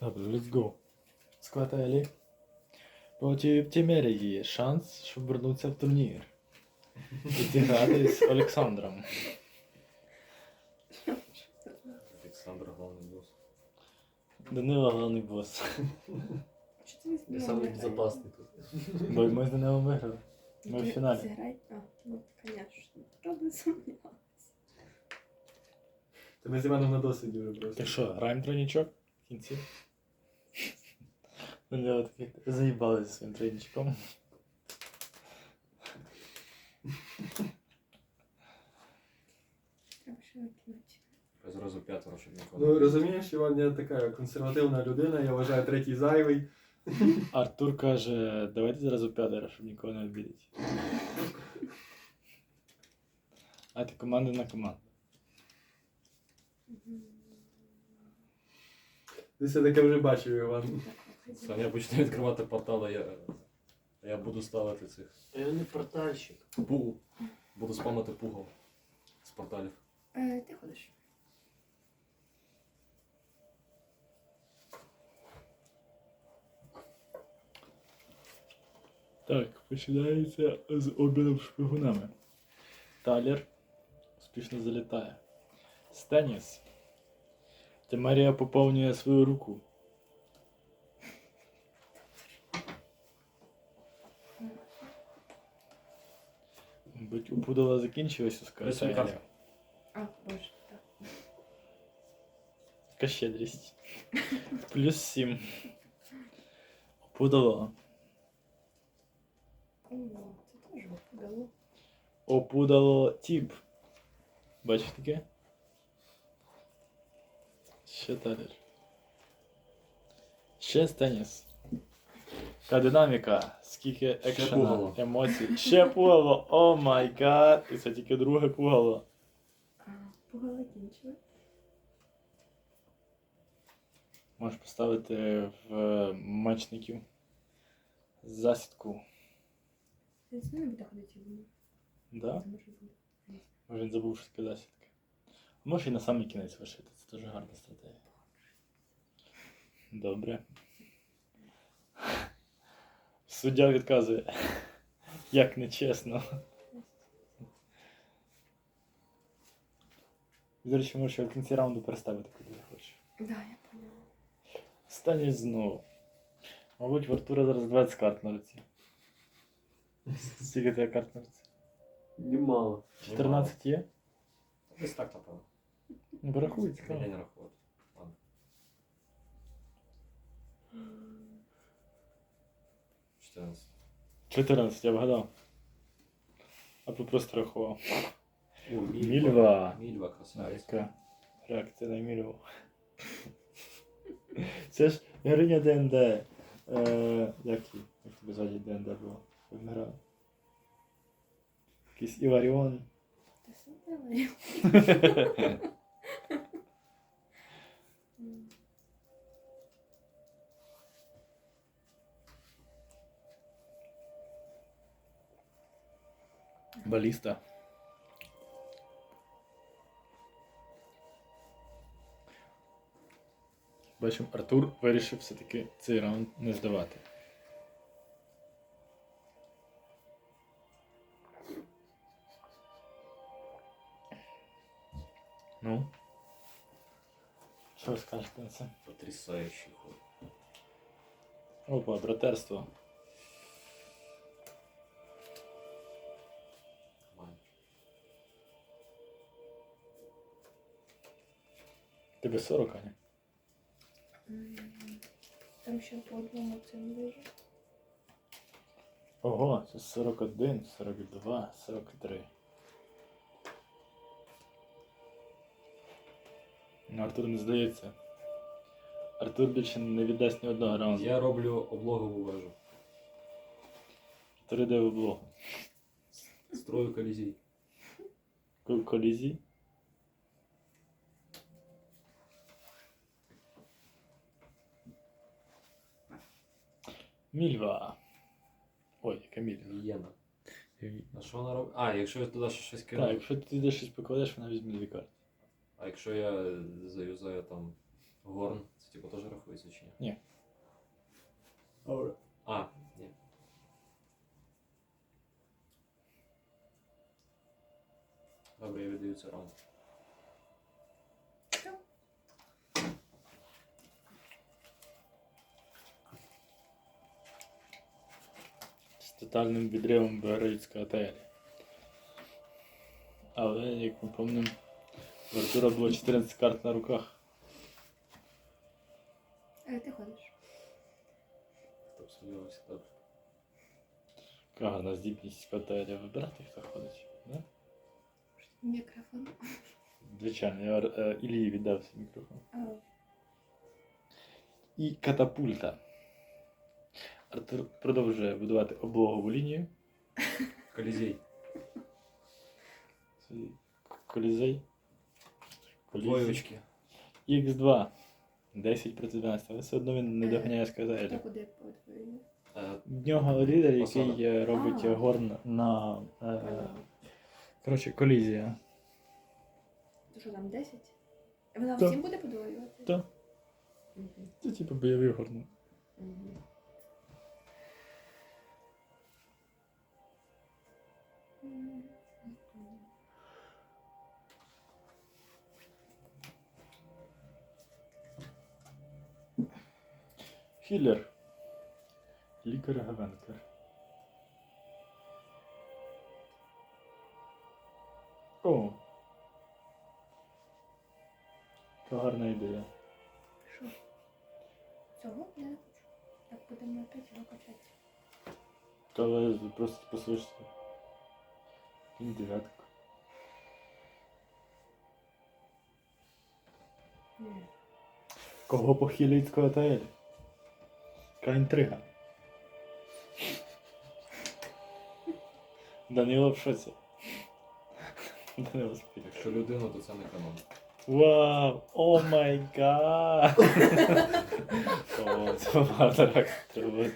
Добре, let's go. Сквателі. Проти Тімерії є шанс, щоб вернутися в турнір. І зіграти з Олександром. Олександр головний босс. Данила головний бос. Що ти Я самый безопасный тут. Бо ми з Данилом виграли. Ми в фіналі. Зіграй. А, ну, конечно. Правда, сумнівалася. Та ми з Іваном на досвіді вже просто. Так що, граємо тройнічок в кінці? Данила такий заїбали зі своїм тройнічком. Треба ще викинути. Зразу п'ятеро, щоб нікого. Ну розумієш, Іван, я така консервативна людина, я вважаю третій зайвий. Артур каже, давайте зразу п'ятеро, щоб нікого не обідати. А ти команда на команду. Десь я таке вже бачив, Іван. Саня почне відкривати портали, я, я буду ставити цих. Я не портальщик. Пугу. Буду спамити пугал з порталів. Е, Ти ходиш. Так, починається з обміном шпигунами. Талер успішно залітає. Стеніс. Темерія поповнює свою руку. Будь у Пудова закінчилось у Вісім скоротелі. карт. А, боже, так. Яка щедрість. Плюс 7. У Пудова. О, це теж подало. Опудало тіп. Бачиш таке? Ще талер. Ще стеніс. Яка динаміка, скільки екшена, пугало. емоцій. Ще пугало! О май гад! І це тільки друге пугало. Пугало кінчили. Можеш поставити в е, матчників засідку. Він все не буде ходити. Да? Це може бути. Може він забув, що таке засідка. А може і на самий кінець лишити. Це дуже гарна стратегія. Добре. Суддя відказує. Як нечесно. До речі, можеш в кінці раунду переставити, куди хочеш. Да, я поняла. Стані знову. Мабуть, в Артура зараз 20 карт на руці. Скільки тебе карт на руці? Немало. 14 є? Десь так, напевно. Ну, порахуй, цікаво. Я не рахувати. Ладно. 14. 14, я вгадав. А тут просто рахував. О, Мільва. Мільва яка реакція на Мільву. Це ж героїня ДНД. Е, як її? Як тобі ззаді ДНД було? Вмирав. Якийсь Іваріон. Ти все делаєш? Баліста. Бачимо, Артур вирішив все-таки цей раунд не здавати. Ну. Що скажете на це? Потрясаючий ход. Опа, братерство. Тебе 40, Аня? Там ще по одному цим лежить. Ого, це 41, 42, 43. Ну, Артур не здається. Артур більше не віддасть ні одного раунду. Я роблю облогову вежу. Артур йде в облогу. Строю колізій. Ко- Колізій. Мільва. Ой, яка мільва. Вієна. А що вона робить? А, якщо я туди ще щось кину. Так, якщо ти туди щось покладеш, вона візьме дві карти. А якщо я заюзаю там Горн. Це типу теж рахується чи ні? Ні. Добре. А, ні. Добре, я віддаю це раунд. тотальним відривом виграють з КТЛ. Але, як ми пам'ятаємо, в Артура було 14 карт на руках. Е, ти ходиш. Хто б сумнівався, добре. Яка гарна здібність КТЛ вибирати, хто ходить. Да? Мікрофон. Звичайно, я е, Ілії віддав свій мікрофон. А, І катапульта. Артур продовжує будувати облогову лінію. Колізей. Свій Колізей. Колізей. Двоєчки. Х2. 10 проти 12, але все одно він не Е, доганяє Хто СКЗЛ. куди подвоює? Е, В нього лідер, який е, робить А. е, горн на. Е, коротше, колізія. То що там 10? Вона Так. всім буде подвоювати? Так. Це типу бойовий горн. Мгм. Хіллер. Лікар Гавенкер. О. Яка гарна ідея. Що? Цього я не хочу. Так будемо опять його качати. Але просто послушайте. Кінь дев'ятку. Ні. Кого похилить з КТЛ? Яка інтрига. Данило в шоці. Данило спить. Якщо людина, то це не канон. Вау! О май гад! О, це багато так м,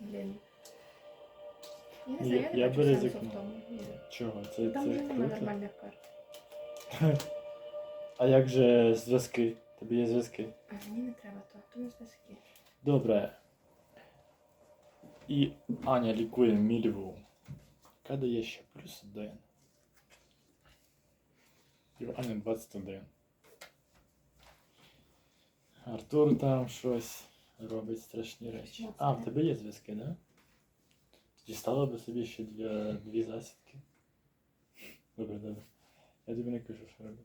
Блін. Я не Я- знаю, я не бачу би сенсу ризикнув. в тому. Ні. Чого? Це, Там це вже немає круто. нормальних карт. А як же зв'язки? Тобі є зв'язки? А мені не треба то, то не зв'язки. Добре. І Аня лікує Мільву. Яка дає ще плюс один. І в Аня 21. Артур там щось робить страшні речі. А, в тебе є зв'язки, да? Тоді стало би собі ще для дві засідки. Добре, добре. Я тобі не кажу, що робити.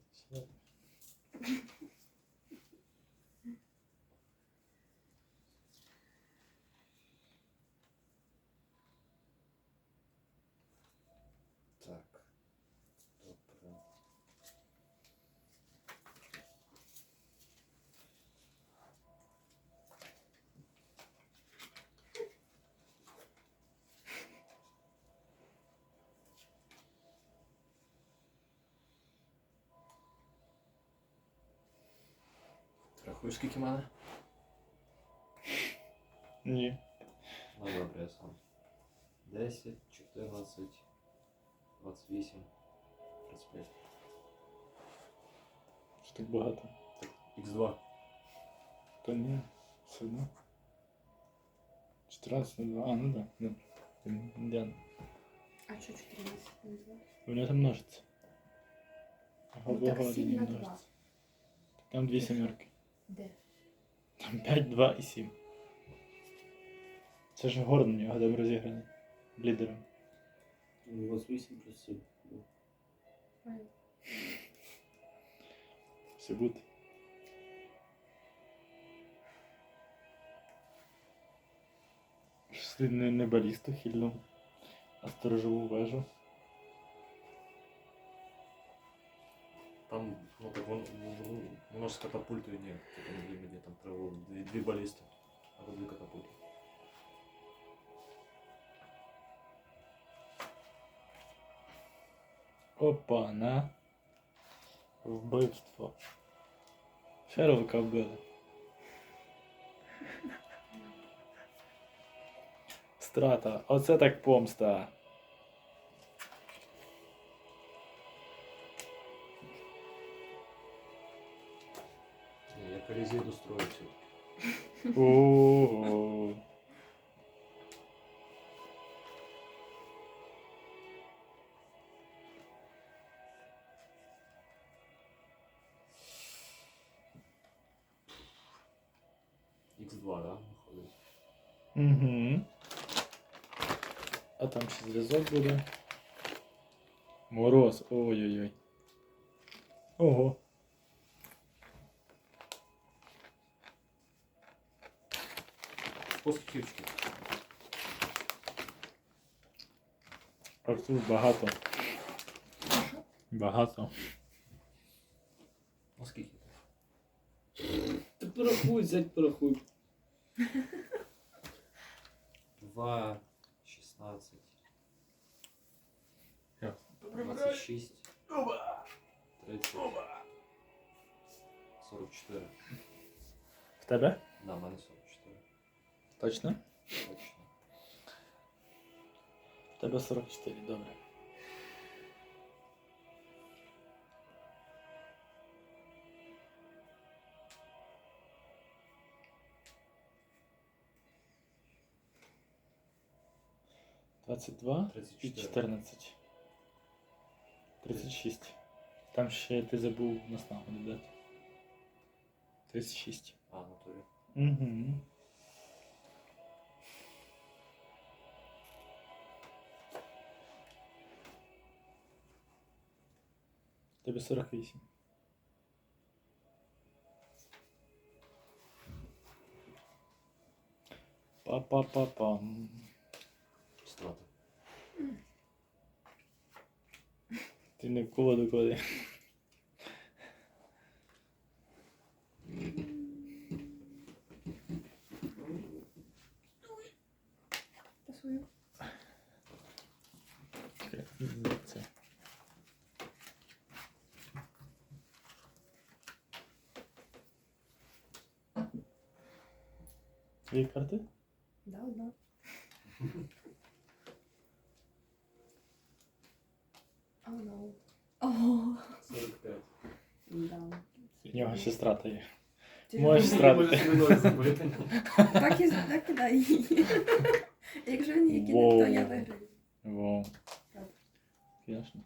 Рахуєш, скільки в мене? Ні. Ну добре, я сам. 10, 14, 28, 35. Що так багато. Х2. Та ні, все одно. 14 на 2. А, ну да. Ну. Індіан. А що 14 не знаю? У нього там множиться. Ну так Ага, 7 на 2. множиться. Там дві сімерки. Де? Там 5, 2 і 7. Це ж Горн у нього там розіграний. Лідером. У вас 8 плюс 7. Правильно. Все буде. Щось ти не, не балісту хильнув, а сторожову вежу. Там, ну так вон, вон- воно ж з катапультою ні. Типу не дві мені, там треба було дві, дві балісти. Або дві катапульти. Опа, на. Вбивство. Шерлока вбили. Страта. Оце так помста. Колизей достроить все. Ого. Х2, да, виходить. Угу. А там ще зв'язок буде. Мороз. Ой-ой-ой. Ого. После хівчики. Артур багато. Багато. Ну скільки? Ти порахуй, зять порахуй. 2, 16, Як? 26, 30, 44. В тебе? Да, в мене 44. Точно? Точно. Тебе 44, добре. Двадцять два і 34. 14. 36. Там ще ти забув наснагу додати. 36. А, в натурі. Угу. Тебе 48. Па-па-па-пам. Страта. Ти не в кого клади. Тасую. Це. Дві карти? Да, одна. Oh no. О, 45. да. В нього ще страта є. Ти Можеш ж- страти. Можеш собі ноги зробити. Так і так і дай її. Якщо ні, то я Воу. виграю. Во. Правда. Звісно.